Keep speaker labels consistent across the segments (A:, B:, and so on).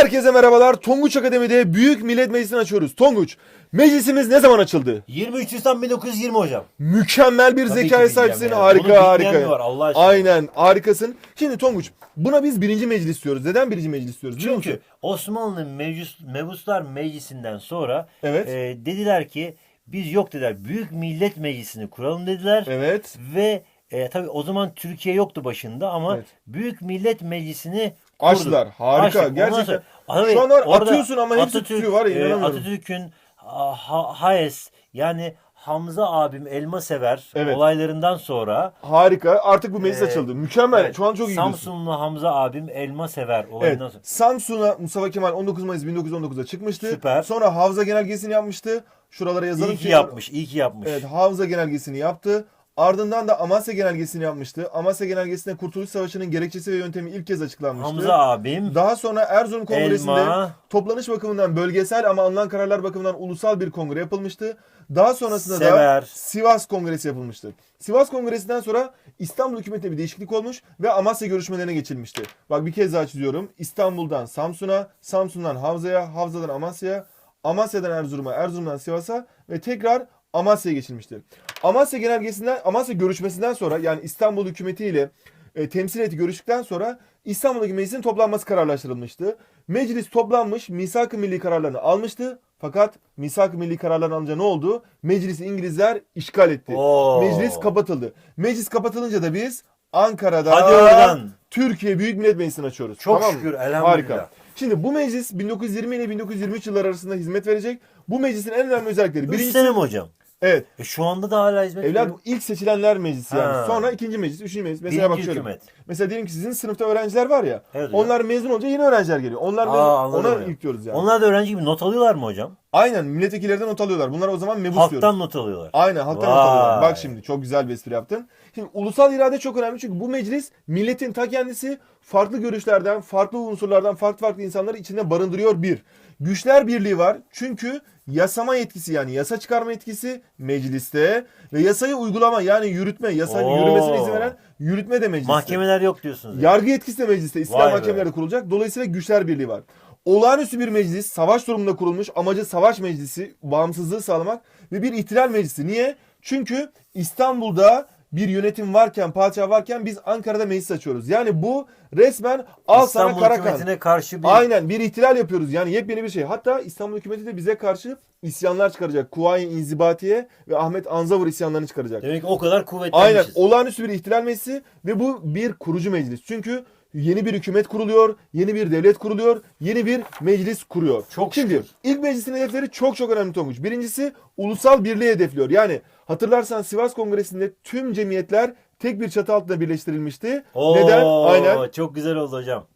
A: Herkese merhabalar. Tonguç Akademi'de Büyük Millet Meclisi'ni açıyoruz. Tonguç, meclisimiz ne zaman açıldı?
B: 23 Nisan 1920 hocam.
A: Mükemmel bir
B: Tabii ki
A: zekaya
B: bileceğim
A: sahipsin.
B: yani.
A: Harika,
B: Bunu bilmeyen
A: harika.
B: var Allah aşkına?
A: Aynen, harikasın. Şimdi Tonguç, buna biz birinci meclis diyoruz. Neden birinci meclis diyoruz? biliyor
B: Çünkü? Osmanlı Meclis, Mebuslar Meclisi'nden sonra
A: Evet.
B: e, dediler ki biz yok dediler. Büyük Millet Meclisi'ni kuralım dediler.
A: Evet.
B: Ve e, tabii o zaman Türkiye yoktu başında ama
A: Evet.
B: Büyük Millet Meclisi'ni
A: Açtılar. Harika.
B: Açtık.
A: Gerçekten.
B: sonra- Abi,
A: Şu an var,
B: orada
A: atıyorsun ama hepsi
B: Atatürk,
A: tutuyor var ya,
B: e,
A: inanamıyorum.
B: Atatürk'ün ha, Hayes yani Hamza abim elma sever
A: Evet.
B: olaylarından sonra
A: Harika. Artık bu meclis
B: Ee,
A: açıldı. Mükemmel.
B: Evet,
A: Şu an çok iyi.
B: Samsunlu Hamza abim elma sever
A: Evet.
B: olayından sonra.
A: Samsun'a Mustafa Kemal 19 Mayıs 1919'da çıkmıştı.
B: Süper.
A: Sonra Havza Genelgesi'ni yapmıştı. Şuralara yazalım
B: İyi ki
A: ki
B: yapmış, iyi ki yapmış.
A: Evet, Havza Genelgesi'ni yaptı. Ardından da Amasya Genelgesi'ni yapmıştı. Amasya Genelgesi'nde Kurtuluş Savaşı'nın gerekçesi ve yöntemi ilk kez açıklanmıştı.
B: Hamza abim
A: Daha sonra Erzurum Kongresi'nde
B: Elma.
A: toplanış bakımından bölgesel ama alınan kararlar bakımından ulusal bir kongre yapılmıştı. Daha sonrasında
B: Sever.
A: da Sivas Kongresi yapılmıştı. Sivas Kongresi'nden sonra İstanbul hükümetinde bir değişiklik olmuş ve Amasya görüşmelerine geçilmişti. Bak bir kez daha çiziyorum. İstanbul'dan Samsun'a, Samsun'dan Havza'ya, Havza'dan Amasya'ya, Amasya'dan Erzurum'a, Erzurum'dan Sivas'a ve tekrar Amasya'ya geçilmişti. Amasya genelgesinden, Amasya görüşmesinden sonra yani İstanbul hükümetiyle e, temsil heyeti görüştükten sonra İstanbul'daki meclisin toplanması kararlaştırılmıştı. Meclis toplanmış, misak-ı milli kararlarını almıştı. Fakat misak-ı milli kararlarını alınca ne oldu? Meclisi İngilizler işgal etti.
B: Oo.
A: Meclis kapatıldı. Meclis kapatılınca da biz Ankara'da
B: Hadi oradan.
A: Türkiye Büyük Millet Meclisi'ni açıyoruz.
B: Çok
A: Tamam mı?
B: şükür, elhamdülillah.
A: Harika. Şimdi bu meclis 1920 ile 1923 yılları arasında hizmet verecek. Bu meclisin en önemli özellikleri.
B: 3
A: Birincisi,
B: sene mi hocam?
A: Evet.
B: E şu anda da hala hizmet
A: Evlat
B: veriyor.
A: ilk seçilenler meclisi yani.
B: Ha.
A: Sonra ikinci meclis, üçüncü meclis. Mesela
B: Birinci
A: bak şöyle.
B: hükümet.
A: Mesela diyelim ki sizin sınıfta öğrenciler var ya.
B: Evet hocam.
A: onlar mezun olunca yeni öğrenciler geliyor. Onlar
B: Aa,
A: mezun,
B: anladım
A: ona
B: hocam.
A: ilk diyoruz yani.
B: Onlar da öğrenci gibi not alıyorlar mı hocam?
A: Aynen milletvekillerden not alıyorlar. Bunlar o zaman mebus diyoruz.
B: Halktan not alıyorlar.
A: Aynen halktan
B: Vay.
A: not alıyorlar. Bak şimdi çok güzel bir espri yaptın. Şimdi ulusal irade çok önemli çünkü bu meclis milletin ta kendisi farklı görüşlerden, farklı unsurlardan, farklı farklı insanları içinde barındırıyor bir. Güçler birliği var çünkü yasama yetkisi yani yasa çıkarma yetkisi mecliste ve yasayı uygulama yani yürütme, yasanın
B: Oo.
A: yürümesine izin veren yürütme de mecliste.
B: Mahkemeler yok diyorsunuz. yani.
A: Yargı yetkisi de mecliste,
B: be.
A: mahkemeleri kurulacak. Dolayısıyla güçler birliği var. Olağanüstü bir meclis, savaş durumunda kurulmuş. Amacı savaş meclisi, bağımsızlığı sağlamak ve bir ihtilal meclisi. Niye? Çünkü İstanbul'da bir yönetim varken, padişah varken biz Ankara'da meclis açıyoruz. Yani bu resmen al sana
B: İstanbul
A: Karakan.
B: hükümetine karşı bir
A: Aynen bir ihtilal yapıyoruz. Yani yepyeni bir şey. Hatta İstanbul hükümeti de bize karşı isyanlar çıkaracak. Kuvayi İnzibatiye ve Ahmet Anzavur isyanlarını çıkaracak.
B: demek o kadar kuvvetli.
A: Aynen olağanüstü bir ihtilal meclisi ve bu bir kurucu meclis. Çünkü yeni bir hükümet kuruluyor, yeni bir devlet kuruluyor, yeni bir meclis kuruyor.
B: Çok
A: Şimdi
B: şükür.
A: ilk meclisin hedefleri çok çok önemli Tonguç. Birincisi ulusal birliği hedefliyor. Yani hatırlarsan Sivas Kongresi'nde tüm cemiyetler tek bir çatı altında birleştirilmişti.
B: Oo,
A: Neden? Aynen.
B: Çok güzel oldu hocam.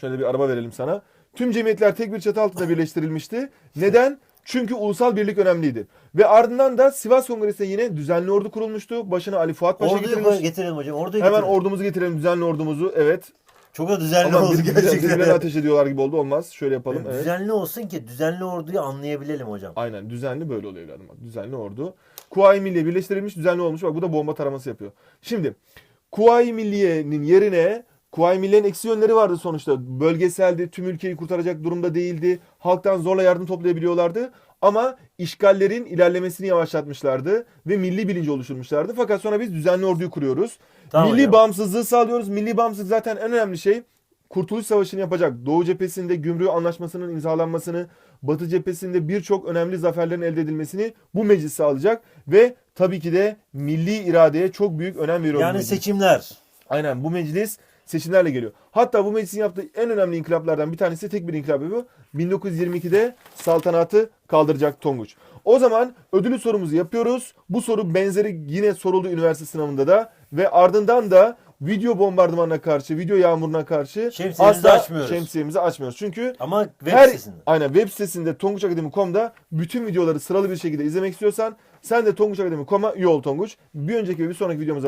A: Şöyle bir araba verelim sana. Tüm cemiyetler tek bir çatı altında birleştirilmişti. Neden? Çünkü ulusal birlik önemliydi. Ve ardından da Sivas Kongresi'nde yine düzenli ordu kurulmuştu. Başına Ali Fuat Paşa
B: Orduyu
A: getirilmiş.
B: getirelim hocam. Orduyu
A: Hemen
B: getirelim.
A: ordumuzu getirelim, düzenli ordumuzu. Evet.
B: Çok da düzenli
A: Ama
B: oldu gerçekten.
A: ateş ediyorlar gibi oldu. Olmaz. Şöyle yapalım. Evet.
B: Düzenli olsun ki düzenli orduyu anlayabilelim hocam.
A: Aynen. Düzenli böyle oluyor evladım. Düzenli ordu. Kuvayi Milliye birleştirilmiş, düzenli olmuş. Bak bu da bomba taraması yapıyor. Şimdi Kuvayi Milliye'nin yerine Kuvayi Milliye'nin eksi yönleri vardı sonuçta. Bölgeseldi, tüm ülkeyi kurtaracak durumda değildi. Halktan zorla yardım toplayabiliyorlardı. Ama işgallerin ilerlemesini yavaşlatmışlardı ve milli bilinci oluşturmuşlardı. Fakat sonra biz düzenli orduyu kuruyoruz.
B: Tamam
A: milli
B: hocam.
A: bağımsızlığı sağlıyoruz. Milli bağımsızlık zaten en önemli şey. Kurtuluş Savaşı'nı yapacak. Doğu cephesinde Gümrük Anlaşması'nın imzalanmasını, Batı cephesinde birçok önemli zaferlerin elde edilmesini bu meclis sağlayacak ve tabii ki de milli iradeye çok büyük önem veriyor.
B: Yani
A: meclis.
B: seçimler.
A: Aynen bu meclis seçimlerle geliyor. Hatta bu meclisin yaptığı en önemli inkılaplardan bir tanesi tek bir inkılap bu. 1922'de saltanatı kaldıracak Tonguç. O zaman ödülü sorumuzu yapıyoruz. Bu soru benzeri yine soruldu üniversite sınavında da ve ardından da video bombardımanına karşı, video yağmuruna karşı
B: Şemsiyemizi
A: asla
B: açmıyoruz.
A: şemsiyemizi açmıyoruz. Çünkü
B: Ama web
A: her,
B: sitesinde.
A: Aynen web sitesinde tonguçakademi.com'da bütün videoları sıralı bir şekilde izlemek istiyorsan sen de tonguçakademi.com'a üye ol Tonguç. Bir önceki ve bir sonraki videomuza